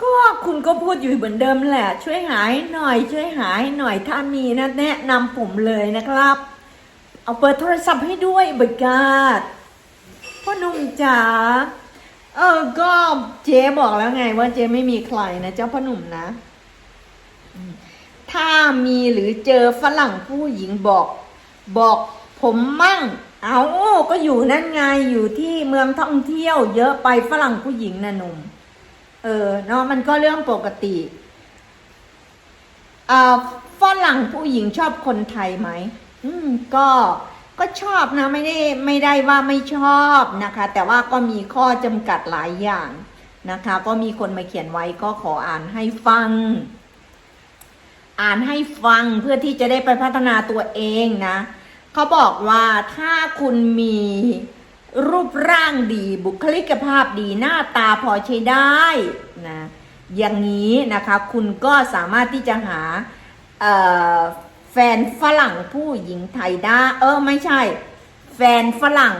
ก็คุณก็พูดอยู่เหมือนเดิมแหละ ช่วยหายหน่อย ช่วยหายหน่อยถ้ามีนะแนะนำผมเลยนะครับ เอาเปิดโทรศัพท์ให้ด้วยบกาดพ่อหนุ่มจ๋าเออก็เจ๊บอกแล้วไงว่าเจ๊ไม่มีใครนะเจ้าพ่อหนุ่มนะ ถ้ามีหรือเจอฝรั่งผู้หญิงบอก บอกผมมั่ง เอาก็อยู่นั่นไงอยู่ที่เมืองท่องเที่ยว เยอะไปฝรั่งผู้หญิงนะหนุ่ม เออเนาะมันก็เรื่องปกติอ่าฝรั่งผู้หญิงชอบคนไทยไหมอืมก็ก็ชอบนะไม่ได้ไม่ได้ว่าไม่ชอบนะคะ แต่ว่าก็มีข้อจำกัดหลายอย่างนะคะ ก็มีคนมาเขียนไว้ก็ขออ่านให้ฟัง อ่านให้ฟังเพื่อที่จะได้ไปพัฒนาตัวเองนะเขาบอกว่าถ้าคุณมี รูปร่างดีบุคลิกภาพดีหน้าตาพอใช้ได้นะอย่างนี้นะคะคุณก็สามารถที่จะหาแฟนฝรั่งผู้หญิงไทยได้เออไม่ใช่ แฟนฝรั่ง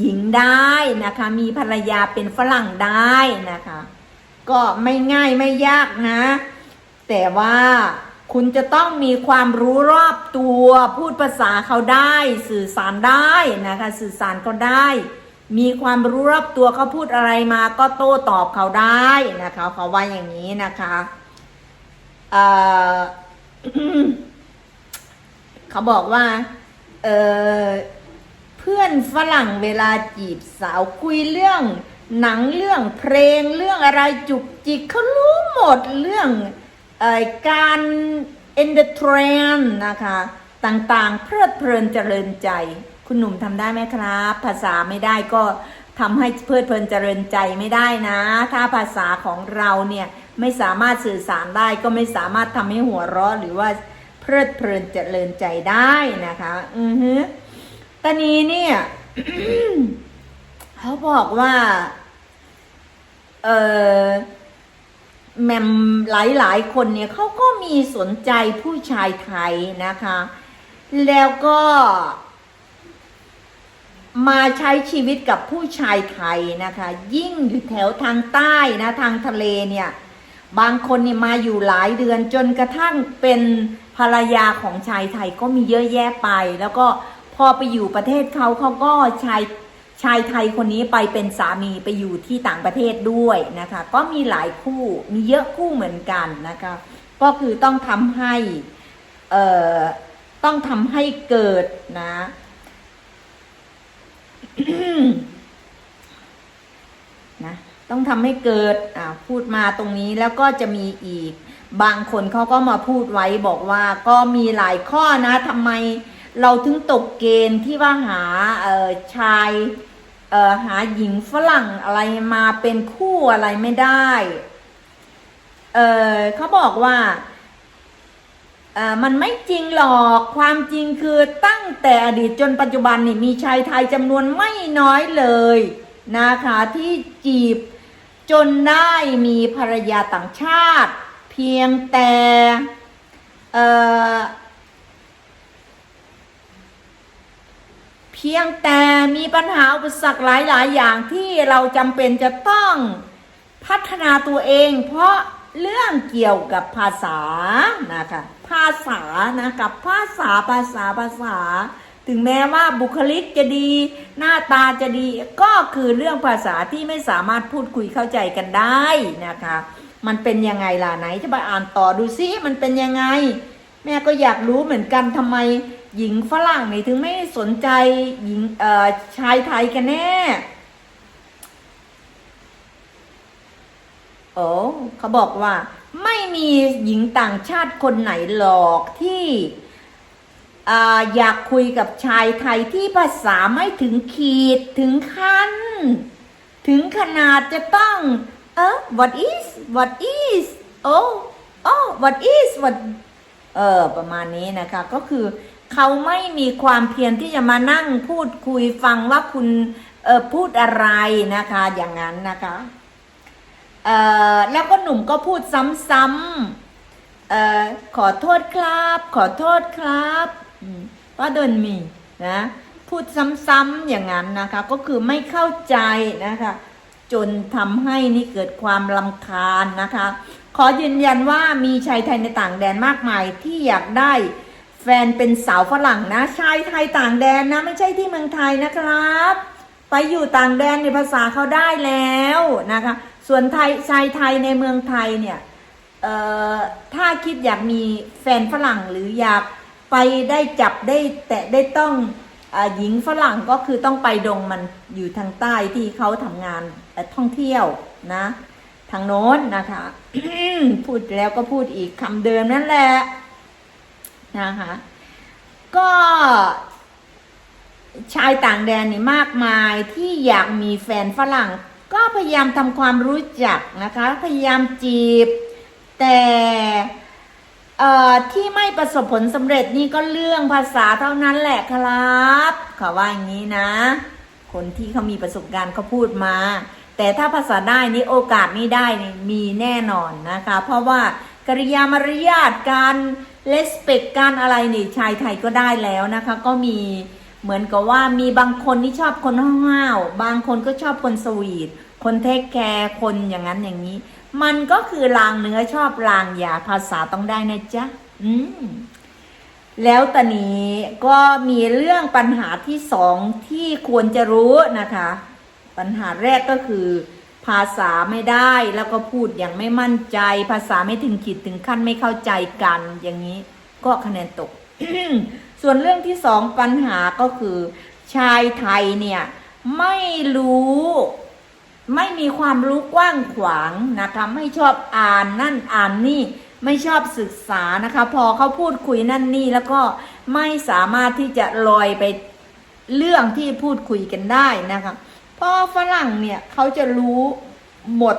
หญิงได้นะคะมีภรรยาเป็นฝรั่งได้นะคะ ก็ไม่ง่ายไม่ยากนะ แต่ว่า คุณจะต้องมีความรู้รอบตัวพูดภาษาเขาได้ สื่อสารได้นะคะ สื่อสารเขาได้ มีความรู้รอบตัวเขาพูดอะไรมาก็โต้ตอบเขาได้นะคะเขาว่าอย่างนี้นะคะเเขาบอกว่าเเพื่อนฝรั่งเวลาจีบสาวคุยเรื่อง หนังเรื่องเพลงเรื่องอะไรจุกจิกเขารู้หมดเรื่อง การเอนเตอร์เทนนะคะ ต่างๆ เพลิดเพลินเจริญใจ คุณหนุ่มทำได้ไหมครับ ภาษาไม่ได้ก็ทำให้เพลิดเพลินเจริญใจไม่ได้นะ ถ้าภาษาของเราเนี่ยไม่สามารถสื่อสารได้ก็ไม่สามารถทำให้หัวเราะหรือว่าเพลิดเพลินเจริญใจได้นะคะ อือฮึตอนนี้เนี่ยเขาบอกว่า เออ แมมหลายๆ คนเนี่ยเขาก็มีสนใจผู้ชายไทยนะคะ แล้วก็มาใช้ชีวิตกับผู้ชายไทยนะคะ ยิ่งอยู่แถวทางใต้นะทางทะเลเนี่ย บางคนเนี่ยมาอยู่หลายเดือนจนกระทั่งเป็นภรรยาของชายไทยก็มีเยอะแยะไป แล้วก็พอไปอยู่ประเทศเขาเขาก็ชาย ชายไทยคนนี้ไปเป็นสามีไปอยู่ที่ต่างประเทศด้วยนะคะ ก็มีหลายคู่มีเยอะคู่เหมือนกันนะคะ ก็คือต้องทำให้เอ่อต้องทำให้เกิดนะนะต้องทำให้เกิดอ่าพูดมาตรงนี้แล้วก็จะมีอีก บางคนเขาก็มาพูดไว้บอกว่าก็มีหลายข้อนะทำไม เราถึงตกเกณฑ์ที่ว่าหาเอ่อชายเอ่อหาหญิงฝรั่งอะไรมาเป็นคู่อะไรไม่ได้เออเขาบอกว่าเอ่อมันไม่จริงหรอกความจริงคือตั้งแต่อดีตจนปัจจุบันนี่มีชายไทยจำนวนไม่น้อยเลยนะคะที่จีบจนได้มีภรรยาต่างชาติ เพียงแต่เอ่อเพียงแต่มีปัญหาอุปสรรคหลายๆ อย่างที่เราจำเป็นจะต้องพัฒนาตัวเอง เพราะเรื่องเกี่ยวกับภาษานะคะภาษานะกับภาษาภาษาภาษา ถึงแม้ว่าบุคลิกจะดี หน้าตาจะดีก็คือเรื่องภาษาที่ไม่สามารถพูดคุยเข้าใจกันได้นะคะ มันเป็นยังไงล่ะไหนจะไปอ่านต่อดูซิมันเป็นยังไง แม่ก็อยากรู้เหมือนกันทำไมหญิงฝรั่งนี่ถึงไม่สนใจหญิงเอ่อชายไทยกันแน่ โอ้เขาบอกว่า ไม่มีหญิงต่างชาติคนไหนหรอกที่อ่าอยากคุยกับชายไทยที่ภาษาไม่ถึงขีดถึงขั้น ถึงขนาดจะต้อง เออ what is what is โอ้โอ้ what is what เออประมาณนี้นะคะก็คือเขาไม่มีความเพียรที่จะมานั่งพูดคุยฟังว่าคุณเออพูดอะไรนะคะอย่างนั้นนะคะเออแล้วก็หนุ่มก็พูดซ้ำๆเออขอโทษครับ ขอโทษครับว่าโดนมีนะพูดซ้ำๆอย่างนั้นนะคะ ก็คือไม่เข้าใจนะคะจจนทำให้นี่เกิดความลำคาญนะคะ ขอยืนยันว่ามีชายไทยในต่างแดนมากมายที่อยากได้แฟนเป็นสาวฝรั่งนะชายไทยต่างแดนนะไม่ใช่ที่เมืองไทยนะครับ ไปอยู่ต่างแดนในภาษาเขาได้แล้วนะคะ ส่วนไทยชายไทยในเมืองไทยเนี่ยถ้าคิดอยากมีแฟนฝรั่งหรืออยากไปได้จับได้แตะได้ต้องอหญิงฝรั่งก็คือต้องไปดงมันอยู่ทางใต้ที่เขาทำงานท่องเที่ยวนะ ทางโน้นนะคะพูดแล้วก็พูดอีกคำเดิมนั่นแหละนะคะ ก็ชายต่างแดนนี่มากมายที่อยากมีแฟนฝรั่ง ก็พยายามทำความรู้จักนะคะ พยายามจีบ แต่ที่ไม่ประสบผลสำเร็จนี่ก็เรื่องภาษาเท่านั้นแหละครับเขาว่าอย่างนี้นะ คนที่เขามีประสบการณ์เขาพูดมา แต่ถ้าภาษาได้นี่โอกาสไม่ได้นี่มีแน่นอนนะคะ เพราะว่ากริยามารยาทการเลสเปกการอะไรนี่ชายไทยก็ได้แล้วนะคะ ก็มีเหมือนกับว่ามีบางคนที่ชอบคนห้าวบางคนก็ชอบคนสวีท คนเทคแคร์คนอย่างนั้นอย่างนี้ มันก็คือลางเนื้อชอบลางยาภาษาต้องได้นะจ๊ะอืมแล้วตอนนี้ก็มีเรื่องปัญหาที่สองที่ควรจะรู้นะคะ ปัญหาแรกก็คือ ภาษาไม่ได้แล้วก็พูดอย่างไม่มั่นใจ ภาษาไม่ถึงขีดถึงขั้นไม่เข้าใจกันอย่างนี้ก็คะแนนตก ส่วนเรื่องที่สองปัญหาก็คือ ชายไทยเนี่ยไม่รู้ไม่มีความรู้กว้างขวางนะคะไม่ชอบอ่านนั่นอ่านนี่ไม่ชอบศึกษานะคะ พอเขาพูดคุยนั่นนี่แล้วก็ไม่สามารถที่จะลอยไปเรื่องที่พูดคุยกันได้นะคะ เพราะฝรั่งเนี่ยเขาจะรู้หมด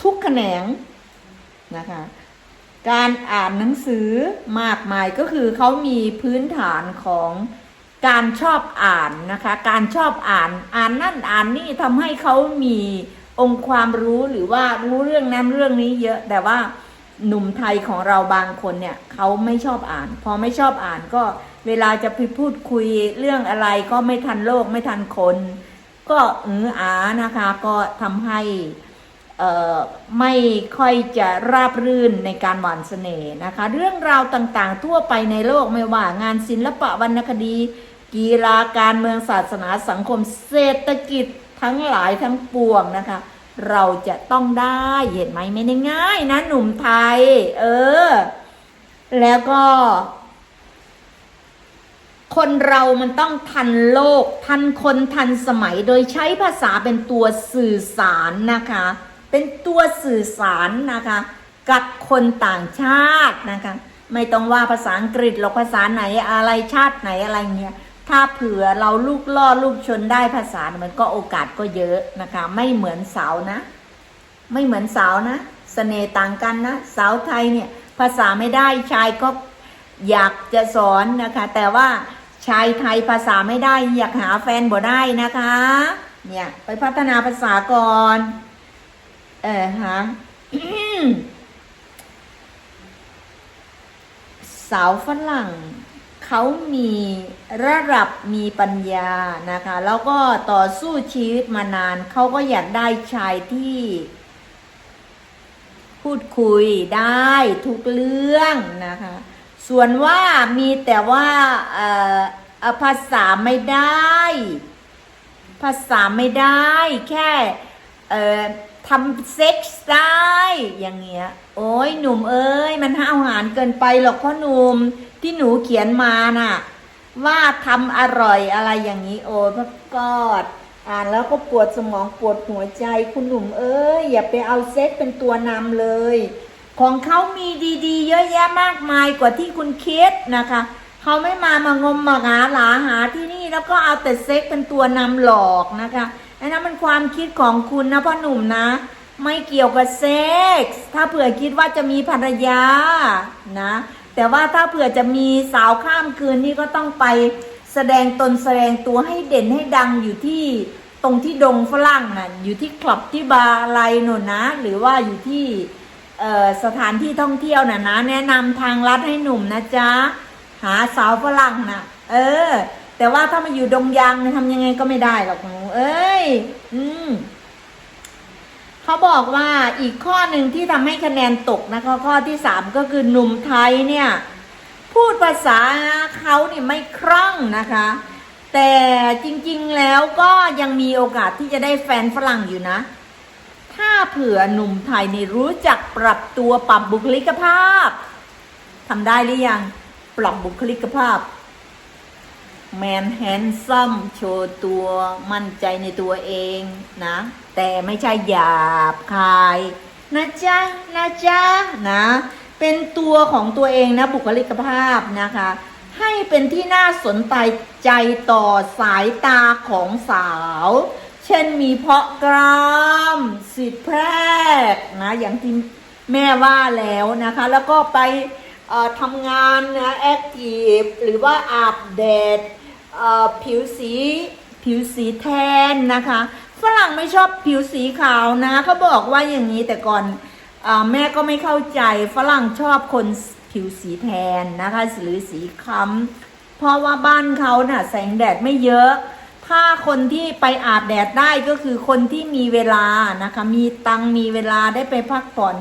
ทุกแขนงนะคะการอ่านหนังสือมากมายก็คือเขามีพื้นฐานของการชอบอ่านนะคะ การชอบอ่านอ่านนั่นอ่านนี่ทำให้เขามีองค์ความรู้หรือว่ารู้เรื่องนั้นเรื่องนี้เยอะแต่ว่า หนุ่มไทยของเราบางคนเนี่ยเขาไม่ชอบอ่าน พอไม่ชอบอ่านก็เวลาจะไปพูดคุยเรื่องอะไรก็ไม่ทันโลกไม่ทันคน ก็เอออานะคะก็ทำให้ไม่ค่อยจะราบรื่นในการหวานเสน่ห์นะคะ เรื่องราวต่างๆ ทั่วไปในโลกไม่ว่างานศิลปะวรรณคดี กีฬาการเมืองศาสนาสังคมเศรษฐกิจทั้งหลายทั้งปวงนะคะ เราจะต้องได้เห็นไหมไม่ได้ง่ายนะหนุ่มไทย เออ แล้วก็ คนเรามันต้องทันโลก ทันคนทันสมัยโดยใช้ภาษาเป็นตัวสื่อสารนะคะ เป็นตัวสื่อสารนะคะ กับคนต่างชาตินะคะ ไม่ต้องว่าภาษาอังกฤษหรอกภาษาไหนอะไรชาติไหนอะไรเงี้ย ถ้าเผื่อเราลูกล่อลูกชนได้ภาษา มันก็โอกาสก็เยอะนะคะ ไม่เหมือนสาวนะ ไม่เหมือนสาวนะเสน่ห์ต่างกันนะสาวไทยเนี่ย ภาษาไม่ได้ชายก็อยากจะสอนนะคะ แต่ว่าชายไทยภาษาไม่ได้อยากหาแฟนบ่ได้นะคะ เนี่ย ไปพัฒนาภาษาก่อน เออฮะสาวฝรั่ง เขามีระดับมีปัญญานะคะ แล้วก็ต่อสู้ชีวิตมานาน เขาก็อยากได้ชายที่ พูดคุยได้ทุกเรื่องนะคะ ส่วนว่ามีแต่ว่าเออภาษาไม่ได้ ภาษาไม่ได้ แค่เออ ทำเซ็กซ์ได้อย่างเงี้ย โอ้ยหนุ่มเอ้ย มันห้าวหาญเกินไปหรอกพ่อหนุ่มที่หนูเขียนมาน่ะ ว่าทำอร่อยอะไรอย่างนี้ โอ้ยพระกอดอ่านแล้วก็ปวดสมองปวดหัวใจคุณหนุ่มเอ้ย อย่าไปเอาเซ็กเป็นตัวนำเลย ของเขามีดีๆ เยอะแยะมากมายกว่าที่คุณคิดนะคะเขาไม่มามางมมาหาหลาหาที่นี่แล้วก็เอาแต่เซ็กเป็นตัวนำหลอกนะคะ อันนั้นมันความคิดของคุณนะพ่อหนุ่มนะ ไม่เกี่ยวกับเซ็กส์ถ้าเผื่อคิดว่าจะมีภรรยานะ แต่ว่าถ้าเผื่อจะมีสาวข้ามคืนนี่ก็ต้องไปแสดงตนแสดงตัวให้เด่นให้ดังอยู่ที่ตรงที่ดงฝรั่งน่ะอยู่ที่คลับที่บาร์ไรหนูนนะ หรือว่าอยู่ที่สถานที่ท่องเที่ยวน่ะนะ แนะนำทางลัดให้หนุ่มนะจ๊ะ หาสาวฝรั่งน่ะ เออ แต่ว่าถ้ามาอยู่ดงยางเนี่ยทำยังไงก็ไม่ได้หรอกหนู เอ้ย อืมเขาบอกว่าอีกข้อหนึ่งที่ทำให้คะแนนตกนะคะข้อที่สามก็คือหนุ่มไทยเนี่ย พูดภาษาเขาเนี่ยไม่คล่องนะคะ แต่จริงๆแล้วก็ยังมีโอกาสที่จะได้แฟนฝรั่งอยู่นะ ถ้าเผื่อหนุ่มไทยเนี่ยรู้จักปรับตัวปรับบุคลิกภาพทำได้หรือยัง ปรับบุคลิกภาพ แมนแฮนซัมโชว์ตัวมั่นใจในตัวเองนะ แต่ไม่ใช่หยาบคายนะจ๊ะนะจ๊ะนะ เป็นตัวของตัวเองนะบุคลิกภาพนะคะ ให้เป็นที่น่าสนใจใจต่อสายตาของสาว เช่นมีเพาะกรามสิทธิแพรกนะอย่างที่แม่ว่าแล้วนะคะ แล้วก็ไปเอ่อทำงานนะแอคทีฟหรือว่าอาบแดด ผิวสีผิวสีแทนนะคะ ฝรั่งไม่ชอบผิวสีขาวนะเขาบอกว่าอย่างนี้แต่ก่อนอแม่ก็ไม่เข้าใจฝรั่งชอบคนผิวสีแทนนะคะหรือสีคล้ำเพราะว่าบ้านเขาน่ะแสงแดดไม่เยอะ ถ้าคนที่ไปอาบแดดได้ก็คือคนที่มีเวลานะคะ มีตังมีเวลาได้ไปพักผ่อน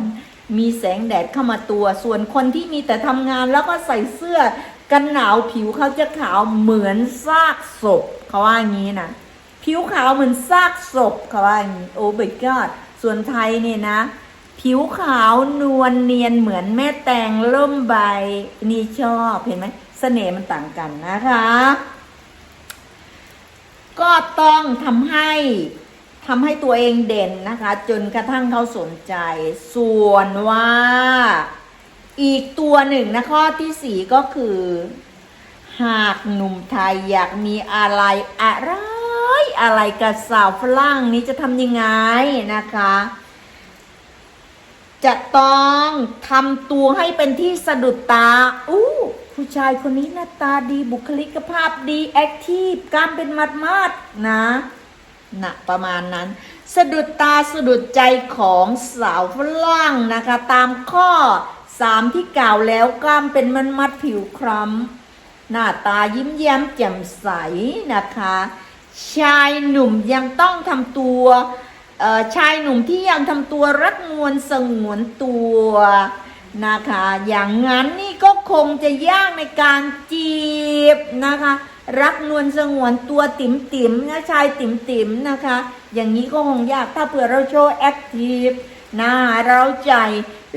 มีแสงแดดเข้ามาตัว ส่วนคนที่มีแต่ทำงานแล้วก็ใส่เสื้อ กันหนาวผิวเขาจะขาวเหมือนซากศพเขาว่าอย่างนี้นะผิวขาวเหมือนซากศพเขาว่าอย่างนี้โอ้ my god ส่วนไทยเนี่ยนะ ผิวขาวนวลเนียนเหมือนแม่แตงล่มใบนี่ชอบเห็นไหมเสน่ห์มันต่างกันนะคะ ก็ต้องทำให้ทำให้ตัวเองเด่นนะคะ จนกระทั่งเขาสนใจ ส่วนว่า อีกตัวหนึ่งนะข้อที่สี่ก็คือ หากหนุ่มไทยอยากมีอะไรอะไรอะไรกับสาวฝรั่งนี้จะทำยังไงนะคะ จะต้องทำตัวให้เป็นที่สะดุดตาอู้ผู้ชายคนนี้หน้าตาดีบุคลิกภาพดีแอคทีฟกล้ามเป็นมัดมัดนะนะประมาณนั้น สะดุดตาสะดุดใจของสาวฝรั่งนะคะ ตามข้อ สามที่กล่าวแล้วกล้ามเป็นมัดมัดผิวคล้ำหน้าตายิ้มแย้มแจ่มใสนะคะ ชายหนุ่มยังต้องทำตัวชายหนุ่มที่ยังทำตัวรักนวลสงวนตัวนะคะ อย่างนั้นนี่ก็คงจะยากในการจีบนะคะ รักนวลสงวนตัวติ๋มติ๋มนะชายติ๋มติ๋มนะคะ อย่างนี้ก็คงยากถ้าเผื่อเราโชว์แอคทีฟ นะเราใจ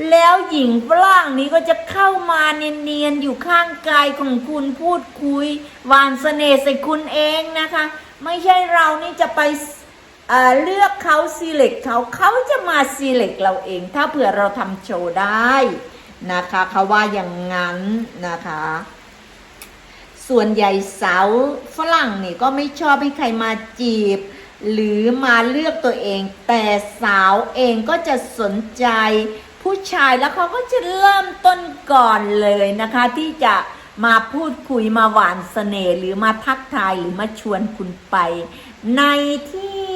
แล้วหญิงฝรั่งนี้ก็จะเข้ามาเนียนๆอยู่ข้างกายของคุณพูดคุยหวานเสน่ห์ใส่คุณเองนะคะ ไม่ใช่เรานี่จะไปเเลือกเขา select เขาเขาจะมา select เราเอง ถ้าเผื่อเราทำโชว์ได้นะคะเขาว่าอย่างนั้นนะคะ ส่วนใหญ่สาวฝรั่งนี่ก็ไม่ชอบให้ใครมาจีบ หรือมาเลือกตัวเอง แต่สาวเองก็จะสนใจ ผู้ชายแล้วเขาก็จะเริ่มต้นก่อนเลยนะคะ ที่จะมาพูดคุยมาหวานเสน่ห์หรือมาทักทายหรือมาชวนคุณไป ในที่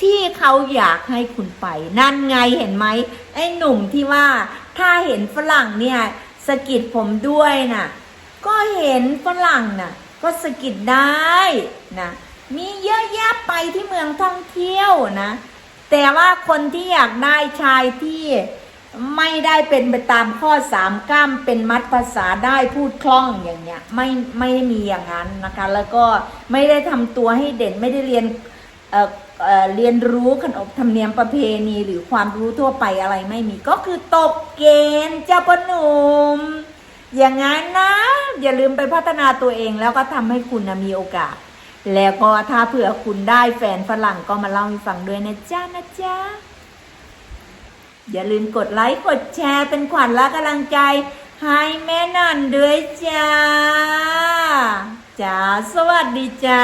ที่เขาอยากให้คุณไป นั่นไงเห็นไหมไอ้หนุ่มที่ว่า ถ้าเห็นฝรั่งเนี่ยสะกิดผมด้วยน่ะ ก็เห็นฝรั่งน่ะ ก็สะกิดได้ นะ มีเยอะแยะไปที่เมืองท่องเที่ยวนะ แต่ว่าคนที่อยากได้ชายที่ไม่ได้เป็นไปตามข้อสามก้ามเป็นมัดภาษาได้พูดคล่องอย่างเงี้ยไม่ไม่มีอย่างนั้นนะคะ แล้วก็ไม่ได้ทำตัวให้เด่นไม่ได้เรียนเอ่อเอ่อเรียนรู้ขนบธรรมเนียมประเพณีหรือความรู้ทั่วไปอะไรไม่มีก็คือตกเกณฑ์เจ้าปนุมอย่างนั้นนะ อย่าลืมไปพัฒนาตัวเองแล้วก็ทำให้คุณนะมีโอกาส แล้วก็ถ้าเผื่อคุณได้แฟนฝรั่งก็มาเล่าให้ฟังด้วยนะจ๊ะนะจ๊ะ อย่าลืมกดไลค์กดแชร์เป็นขวัญและกำลังใจให้แม่นันด้วยจ้าจ้าสวัสดีจ้า